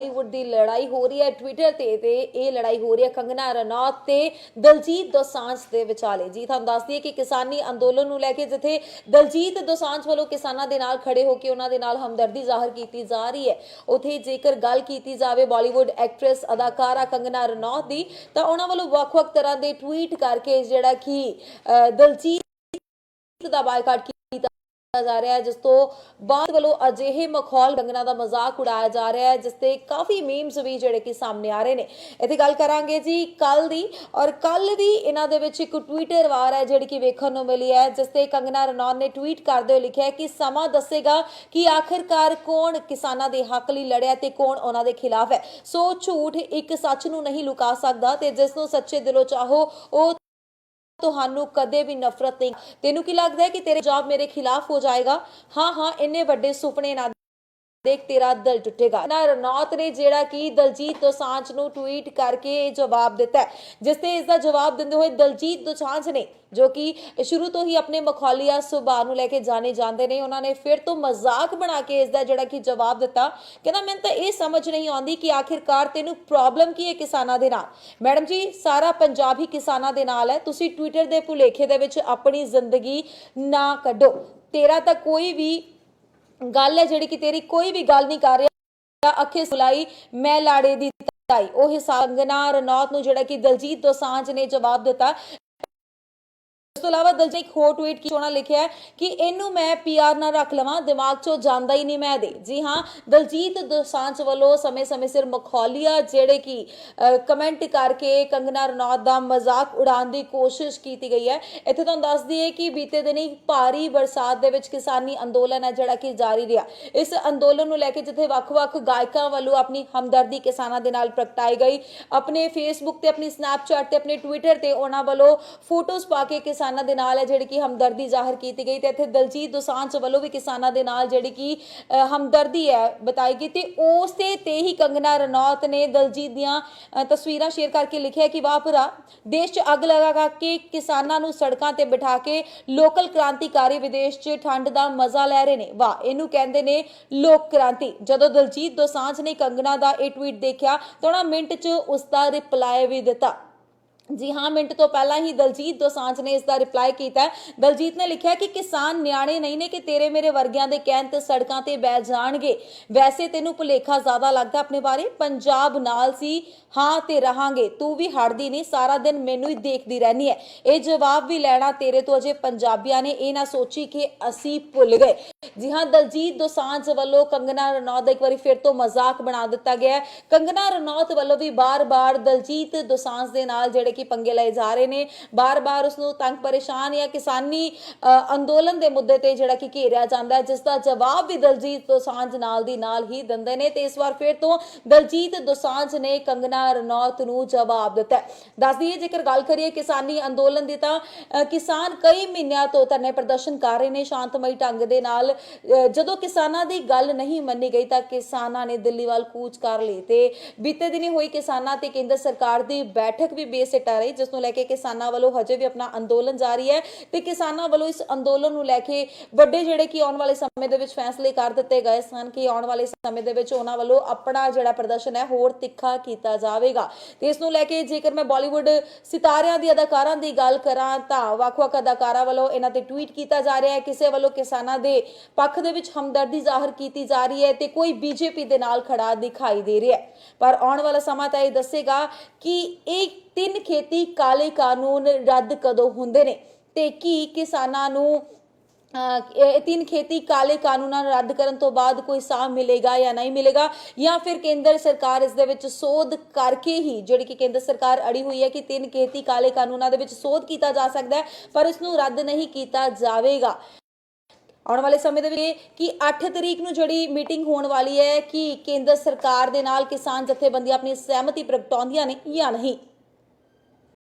ਬਾਲੀਵੁੱਡ ਦੀ ਲੜਾਈ ਹੋ ਰਹੀ ਹੈ ਟਵਿੱਟਰ ਤੇ ਤੇ ਇਹ ਲੜਾਈ ਹੋ ਰਹੀ ਹੈ ਕੰਗਨਾ ਰਣੌਤ ਤੇ ਦਲਜੀਤ ਦੋਸਾਂਝ ਦੇ ਵਿਚਾਲੇ। ਜੀ ਤੁਹਾਨੂੰ ਦੱਸ ਦਈਏ ਕਿ ਕਿਸਾਨੀ ਅੰਦੋਲਨ ਨੂੰ ਲੈ ਕੇ ਜਿੱਥੇ ਦਲਜੀਤ ਦੋਸਾਂਝ ਵੱਲੋਂ ਕਿਸਾਨਾਂ ਦੇ ਨਾਲ ਖੜੇ ਹੋ ਕੇ ਉਹਨਾਂ ਦੇ ਨਾਲ ਹਮਦਰਦੀ ਜ਼ਾਹਰ ਕੀਤੀ ਜਾ ਰਹੀ ਹੈ। ਉਥੇ ਜੇਕਰ ਗੱਲ ਕੀਤੀ ਜਾਵੇ ਬਾਲੀਵੁੱਡ ਐਕਟ੍ਰੈਸ ਅਦਾਕਾਰਾ ਕੰਗਨਾ ਰਣੌਤ ਦੀ ਤਾਂ ਉਹਨਾਂ ਵੱਲੋਂ ਵੱਖ-ਵੱਖ ਤਰ੍ਹਾਂ ਦੇ ਟਵੀਟ ਕਰਕੇ ਜਿਹੜਾ ਕਿ ਅ, ਦਲਜੀਤ ਦਾ ਬਾਈਕਾਟ ਕੀਤਾ ਜਾ ਰਿਹਾ ਹੈ, ਜਿਸ ਤੋਂ ਬਾਅਦ ਵੱਲੋਂ ਅਜਿਹੇ ਮਖੌਲ ਕੰਗਨਾ ਦਾ ਮਜ਼ਾਕ ਉਡਾਇਆ ਜਾ ਰਿਹਾ ਹੈ, ਜਿਸ ਤੇ ਕਾਫੀ ਮੀਮਸ ਵੀ ਜਿਹੜੇ ਕਿ ਸਾਹਮਣੇ ਆ ਰਹੇ ਨੇ। ਇੱਥੇ ਗੱਲ ਕਰਾਂਗੇ ਜੀ ਕੱਲ ਦੀ ਔਰ ਕੱਲ ਦੀ ਇਹਨਾਂ ਦੇ ਵਿੱਚ ਇੱਕ ਟਵਿੱਟਰ ਵਾਰ ਹੈ, ਜਿਹੜੀ ਕਿ ਵੇਖਣ ਨੂੰ ਮਿਲੀ ਹੈ, ਜਿਸ ਤੇ ਕੰਗਨਾ ਰਣੌਤ ਨੇ ਟਵੀਟ ਕਰਦੇ ਹੋਏ ਲਿਖਿਆ ਕਿ ਸਮਾਂ ਦੱਸੇਗਾ ਕਿ ਆਖਿਰਕਾਰ ਕੌਣ ਕਿਸਾਨਾਂ ਦੇ ਹੱਕ ਲਈ ਲੜਿਆ ਤੇ ਕੌਣ ਉਹਨਾਂ ਦੇ ਖਿਲਾਫ ਹੈ। ਸੋ ਝੂਠ ਇੱਕ ਸੱਚ ਨੂੰ ਨਹੀਂ ਲੁਕਾ ਸਕਦਾ ਤੇ ਜਿਸ ਨੂੰ ਸੱਚੇ ਦਿਲੋਂ ਚਾਹੋ, ਉਹ ਤੁਹਾਨੂੰ ਕਦੇ ਵੀ ਨਫ਼ਰਤ ਨਹੀਂ। ਤੈਨੂੰ ਕੀ ਲੱਗਦਾ ਹੈ ਕਿ ਤੇਰੇ ਜਵਾਬ ਮੇਰੇ ਖਿਲਾਫ ਹੋ ਜਾਏਗਾ? ਹਾਂ ਹਾਂ, ਇੰਨੇ ਵੱਡੇ ਸੁਪਨੇ ਨਾ ਦੇਖ ਤੇਰਾ ਦਿਲ ਟੁੱਟੇਗਾ ਨਾ ਰਣੌਤ ਨੇ ਜਿਹੜਾ ਕਿ ਦਲਜੀਤ ਦੋਸਾਂਝ ਨੂੰ ਟਵੀਟ ਕਰਕੇ ਇਹ ਜਵਾਬ ਦਿੱਤਾ ਜਿਸ ਤੇ ਇਸ ਦਾ ਜਵਾਬ ਦਿੰਦੇ ਹੋਏ ਦਲਜੀਤ ਦੋਸਾਂਝ ਨੇ, ਜੋ ਕਿ ਸ਼ੁਰੂ ਤੋਂ ਹੀ ਆਪਣੇ ਮਖੌਲੀਆ ਸੁਭਾਅ ਨੂੰ ਲੈ ਕੇ ਜਾਣੇ ਜਾਂਦੇ ਨੇ, ਉਹਨਾਂ ਨੇ ਫਿਰ ਤੋਂ ਮਜ਼ਾਕ ਬਣਾ ਕੇ ਇਸ ਦਾ ਜਿਹੜਾ ਕਿ ਜਵਾਬ ਦਿੱਤਾ। ਕਹਿੰਦਾ, ਮੈਨੂੰ ਤਾਂ ਇਹ ਸਮਝ ਨਹੀਂ ਆਉਂਦੀ ਕਿ ਆਖਿਰਕਾਰ ਤੈਨੂੰ ਪ੍ਰੋਬਲਮ ਕੀ ਹੈ ਕਿਸਾਨਾਂ ਦੇ ਨਾਲ? ਮੈਡਮ ਜੀ, ਸਾਰਾ ਪੰਜਾਬ ਹੀ ਕਿਸਾਨਾਂ ਦੇ ਨਾਲ ਹੈ। ਤੁਸੀਂ ਟਵਿੱਟਰ ਦੇ ਭੁਲੇਖੇ ਦੇ ਵਿੱਚ ਆਪਣੀ ਜ਼ਿੰਦਗੀ ਨਾ ਕੱਢੋ। ਤੇਰਾ ਤਾਂ ਕੋਈ ਵੀ ਗੱਲ ਹੈ ਜਿਹੜੀ ਕਿ ਤੇਰੀ ਕੋਈ ਵੀ ਗੱਲ ਨਹੀਂ ਕਰ ਰਿਹਾ। ਅੱਖੇ ਸੁਲਾਈ ਮੈਂ ਲਾੜੇ ਦੀ ਤਾਈ। ਉਹ ਹਿਸਾਬ ਕੰਗਨਾ ਰਣੌਤ ਨੂੰ ਜਿਹੜਾ ਕਿ ਦਲਜੀਤ ਦੋਸਾਂਝ ਨੇ ਜਵਾਬ ਦਿੱਤਾ। ਇਸ ਤੋਂ ਇਲਾਵਾ ਦਲਜੀਤ ਇੱਕ ਹੋਰ ਟਵੀਟ ਕੀ ਉਹਨਾਂ ਲਿਖਿਆ ਕਿ ਇਹਨੂੰ ਮੈਂ ਪੀਆਰ ਨਾ ਰੱਖ ਲਵਾਂ, ਦਿਮਾਗ ਚੋਂ ਜਾਂਦਾ ਹੀ ਨਹੀਂ ਮੈਂ ਦੇ ਜੀ ਹਾਂ, ਦਲਜੀਤ ਦੋਸਾਂਝ ਵੱਲੋਂ ਸਮੇਂ-ਸਮੇਂ ਸਿਰ ਮਖੌਲੀਆ ਜਿਹੜੇ ਕਿ ਕਮੈਂਟ ਕਰਕੇ ਕੰਗਨਾ ਰਣੌਤ ਦਾ ਮਜ਼ਾਕ ਉਡਾਉਣ ਦੀ ਕੋਸ਼ਿਸ਼ ਕੀਤੀ ਗਈ ਹੈ। ਇੱਥੇ ਤੁਹਾਨੂੰ ਦੱਸ ਦਈਏ ਕਿ ਬੀਤੇ ਦਿਨੀ ਭਾਰੀ ਬਰਸਾਤ ਦੇ ਵਿੱਚ ਕਿਸਾਨੀ ਅੰਦੋਲਨ ਹੈ ਜਿਹੜਾ ਕਿ ਜਾਰੀ ਰਿਹਾ। ਇਸ ਅੰਦੋਲਨ ਨੂੰ ਲੈ ਕੇ ਜਿੱਥੇ ਵੱਖ-ਵੱਖ ਗਾਇਕਾਂ ਵੱਲੋਂ ਆਪਣੀ ਹਮਦਰਦੀ ਕਿਸਾਨਾਂ ਦੇ ਨਾਲ ਪ੍ਰਗਟਾਈ ਗਈ, ਆਪਣੇ ਫੇਸਬੁੱਕ ਤੇ, ਆਪਣੀ ਸਨੈਪਚੈਟ ਤੇ, ਆਪਣੇ ਟਵਿੱਟਰ ਤੇ ਉਹਨਾਂ ਵੱਲੋਂ ਫੋਟੋਜ਼ ਪਾ ਕੇ ਕਿਸਾਨ ਦੇ ਨਾਲ ਹੈ ਜਿਹੜੀ ਕਿ ਹਮਦਰਦੀ ਜ਼ਾਹਰ ਕੀਤੀ ਗਈ ਤੇ ਇੱਥੇ ਦਲਜੀਤ ਦੋਸਾਂਝ ਵੱਲੋਂ ਵੀ ਕਿਸਾਨਾਂ ਦੇ ਨਾਲ ਜਿਹੜੀ ਕਿ ਹਮਦਰਦੀ ਹੈ ਬਤਾਈ ਗਈ ਤੇ ਉਸ ਤੇ ਹੀ ਕੰਗਨਾ ਰਣੌਤ ਨੇ ਦਲਜੀਤ ਦੀਆਂ ਤਸਵੀਰਾਂ ਸ਼ੇਅਰ ਕਰਕੇ ਲਿਖਿਆ ਕਿ ਵਾਹ ਭਰਾ ਦੇਸ਼ 'ਚ ਅੱਗ ਲਗਾ ਕੇ ਕਿਸਾਨਾਂ ਨੂੰ ਸੜਕਾਂ ਤੇ ਬਿਠਾ ਕੇ ਲੋਕਲ ਕ੍ਰਾਂਤੀਕਾਰੀ ਵਿਦੇਸ਼ 'ਚ ਠੰਡ ਦਾ ਮਜ਼ਾ ਲੈ ਰਹੇ ਨੇ। ਵਾਹ, ਇਹਨੂੰ ਕਹਿੰਦੇ ਨੇ ਲੋਕ ਕ੍ਰਾਂਤੀ। ਜਦੋਂ ਦਲਜੀਤ ਦੋਸਾਂਝ ਨੇ ਕੰਗਨਾ ਦਾ ਇਹ ਟਵੀਟ ਦੇਖਿਆ ਤਾਂ ਉਹਨਾਂ ਮਿੰਟ 'ਚ ਉਸ ਦਾ ਰਿਪਲਾਈ ਵੀ ਦਿੱਤਾ। ਜੀ ਹਾਂ, ਮਿੰਟ ਤੋਂ ਪਹਿਲਾਂ ਹੀ ਦਲਜੀਤ ਦੋਸਾਂਝ ਨੇ ਇਸ ਦਾ ਰਿਪਲਾਈ ਕੀਤਾ ਹੈ। ਦਲਜੀਤ ਨੇ ਲਿਖਿਆ ਕਿ ਕਿਸਾਨ ਨਿਆਣੇ ਨਹੀਂ ਨੇ ਕਿ ਤੇਰੇ ਮੇਰੇ ਵਰਗਿਆਂ ਦੇ ਕਹਿਣ ਤੇ ਸੜਕਾਂ ਤੇ ਬਹਿ ਜਾਣਗੇ। ਵੈਸੇ ਤੈਨੂੰ ਭੁਲੇਖਾ ਜ਼ਿਆਦਾ ਲੱਗਦਾ ਆਪਣੇ ਬਾਰੇ? ਪੰਜਾਬ ਨਾਲ ਸੀ, ਹਾਂ ਤੇ ਰਹਾਂਗੇ। ਤੂੰ ਵੀ ਹਟਦੀ ਨਹੀਂ, ਸਾਰਾ ਦਿਨ ਮੈਨੂੰ ਹੀ ਦੇਖਦੀ ਰਹਿਣੀ ਹੈ ਇਹ ਜਵਾਬ ਵੀ ਲੈਣਾ ਤੇਰੇ ਤੋਂ ਅਜੇ ਪੰਜਾਬੀਆਂ ਨੇ, ਇਹ ਨਾ ਸੋਚੀ ਕਿ ਅਸੀਂ ਭੁੱਲ ਗਏ। ਜੀ ਹਾਂ, ਦਲਜੀਤ ਦੋਸਾਂਝ ਵੱਲੋਂ ਕੰਗਨਾ ਰਣੌਤ ਦਾ ਇੱਕ ਵਾਰੀ ਫਿਰ ਤੋਂ ਮਜ਼ਾਕ ਬਣਾ ਦਿੱਤਾ ਗਿਆ ਹੈ। ਕੰਗਨਾ ਰਣੌਤ ਵੱਲੋਂ ਵੀ ਬਾਰ-ਬਾਰ ਦਲਜੀਤ ਦੋਸਾਂਝ ਦੇ ਨਾਲ ਜਿਹੜੇ ਕਿ ਪੰਗੇ ਲਏ ਜਾ ਰਹੇ ਨੇ? ਬਾਰ-ਬਾਰ ਉਸ ਨੂੰ ਤੰਗ ਪਰੇਸ਼ਾਨ ਜਾਂ ਕਿਸਾਨੀ ਅੰਦੋਲਨ ਦੇ ਮੁੱਦੇ ਤੇ ਜਿਹੜਾ ਕਿ ਘੇਰਿਆ ਜਾਂਦਾ ਹੈ ਜਿਸ ਦਾ ਜਵਾਬ ਵੀ ਦਲਜੀਤ ਦੋਸਾਂਝ ਨਾਲ ਦੀ ਨਾਲ ਹੀ ਦਿੰਦੇ ਨੇ ਤੇ ਇਸ ਵਾਰ ਫਿਰ ਤੋਂ ਦਲਜੀਤ ਦੋਸਾਂਝ ਨੇ ਕੰਗਨਾ ਰਣੌਤ ਨੂੰ ਜਵਾਬ ਦਿੱਤਾ ਦੱਸ ਦਈਏ ਜੇਕਰ ਗੱਲ ਕਰੀਏ ਕਿਸਾਨੀ ਅੰਦੋਲਨ ਦੀ ਤਾਂ ਅ, ਕਿਸਾਨ ਕਈ ਮਹੀਨਿਆਂ ਤੋਂ ਧਰਨੇ ਪ੍ਰਦਰਸ਼ਨ ਕਰ ਰਹੇ ਨੇ ਸ਼ਾਂਤਮਈ ਢੰਗ ਦੇ ਨਾਲ। ਜਦੋਂ ਕਿਸਾਨਾਂ ਦੀ ਗੱਲ ਨਹੀਂ ਮੰਨੀ ਗਈ ਤਾਂ ਕਿਸਾਨਾਂ ਨੇ ਦਿੱਲੀ ਵੱਲ ਕੂਚ ਕਰ ਲਈ ਤੇ ਬੀਤੇ ਦਿਨੀ ਹੋਈ ਕਿਸਾਨਾਂ ਤੇ ਕੇਂਦਰ ਸਰਕਾਰ ਦੀ ਬੈਠਕ ਵੀ ਬੇਸਿੱਟਾ ਰਹੀ, ਜਿਸ ਨੂੰ ਲੈ ਕੇ ਕਿਸਾਨਾਂ ਵੱਲੋਂ ਹਜੇ ਵੀ ਆਪਣਾ ਅੰਦੋਲਨ ਜਾਰੀ ਹੈ ਤੇ ਕਿਸਾਨਾਂ ਵੱਲੋਂ ਇਸ ਅੰਦੋਲਨ ਨੂੰ ਲੈ ਕੇ ਵੱਡੇ ਜਿਹੜੇ ਕਿ ਆਉਣ ਵਾਲੇ ਸਮੇਂ ਦੇ ਵਿੱਚ ਫੈਸਲੇ ਕਰ ਦਿੱਤੇ ਗਏ ਸਨ ਕਿ ਆਉਣ ਵਾਲੇ ਸਮੇਂ ਦੇ ਵਿੱਚ ਉਹਨਾਂ ਵੱਲੋਂ ਆਪਣਾ ਜਿਹੜਾ ਪ੍ਰਦਰਸ਼ਨ ਹੈ ਹੋਰ ਤਿੱਖਾ ਕੀਤਾ ਜਾਵੇਗਾ। ਤੇ ਇਸ ਨੂੰ ਲੈ ਕੇ ਜੇਕਰ ਮੈਂ ਬਾਲੀਵੁੱਡ ਸਿਤਾਰਿਆਂ ਦੀ ਅਦਾਕਾਰਾਂ ਦੀ ਗੱਲ ਕਰਾਂ ਤਾਂ ਵੱਖ-ਵੱਖ ਅਦਾਕਾਰਾਂ ਵੱਲੋਂ ਇਹਨਾਂ ਤੇ ਟਵੀਟ ਕੀਤਾ ਜਾ ਰਿਹਾ ਹੈ। ਕਿਸੇ ਵੱਲੋਂ ਕਿਸਾਨਾਂ ਦੇ ਪੱਖ ਦੇ ਵਿੱਚ ਹਮਦਰਦੀ ਜ਼ਾਹਰ ਕੀਤੀ ਜਾ ਰਹੀ ਹੈ ਤੇ ਕੋਈ ਬੀਜੇਪੀ ਦੇ ਨਾਲ ਖੜਾ ਦਿਖਾਈ ਦੇ ਰਿਹਾ ਹੈ। ਪਰ ਆਉਣ ਵਾਲਾ ਸਮਾਂ ਤਾਂ ਇਹ ਦੱਸੇਗਾ ਕਿ ਇਹ ਤਿੰਨ ਖੇਤੀ ਕਾਲੇ ਕਾਨੂੰਨ ਰੱਦ ਕਦੋਂ ਹੁੰਦੇ ਨੇ? ਤੇ ਕੀ ਕਿਸਾਨਾਂ ਨੂੰ ਇਹ ਤਿੰਨ ਖੇਤੀ ਕਾਲੇ ਕਾਨੂੰਨਾਂ ਨੂੰ ਰੱਦ ਕਰਨ ਤੋਂ ਬਾਅਦ ਕੋਈ ਸਾਹ ਮਿਲੇਗਾ ਜਾਂ ਨਹੀਂ ਮਿਲੇਗਾ? ਜਾਂ ਫਿਰ ਕੇਂਦਰ ਸਰਕਾਰ ਇਸ ਦੇ ਵਿੱਚ ਸੋਧ ਕਰਕੇ ਹੀ, ਜਿਹੜੀ ਕਿ ਕੇਂਦਰ ਸਰਕਾਰ ਅੜੀ ਹੋਈ ਹੈ ਕਿ ਤਿੰਨ ਖੇਤੀ ਕਾਲੇ ਕਾਨੂੰਨਾਂ ਦੇ ਵਿੱਚ ਸੋਧ ਕੀਤਾ ਜਾ ਸਕਦਾ ਹੈ, ਪਰ ਇਸ ਨੂੰ ਰੱਦ ਨਹੀਂ ਕੀਤਾ ਜਾਵੇਗਾ? ਆਉਣ ਵਾਲੇ ਸਮੇਂ ਦੇ ਵਿੱਚ ਕਿ 8 ਤਰੀਕ ਨੂੰ ਜਿਹੜੀ ਮੀਟਿੰਗ ਹੋਣ ਵਾਲੀ ਹੈ, ਕਿ ਕੇਂਦਰ ਸਰਕਾਰ ਦੇ ਨਾਲ ਕਿਸਾਨ ਜਥੇਬੰਦੀਆਂ ਆਪਣੀ ਸਹਿਮਤੀ ਪ੍ਰਗਟਾਉਂਦੀਆਂ ਨੇ ਜਾਂ ਨਹੀਂ?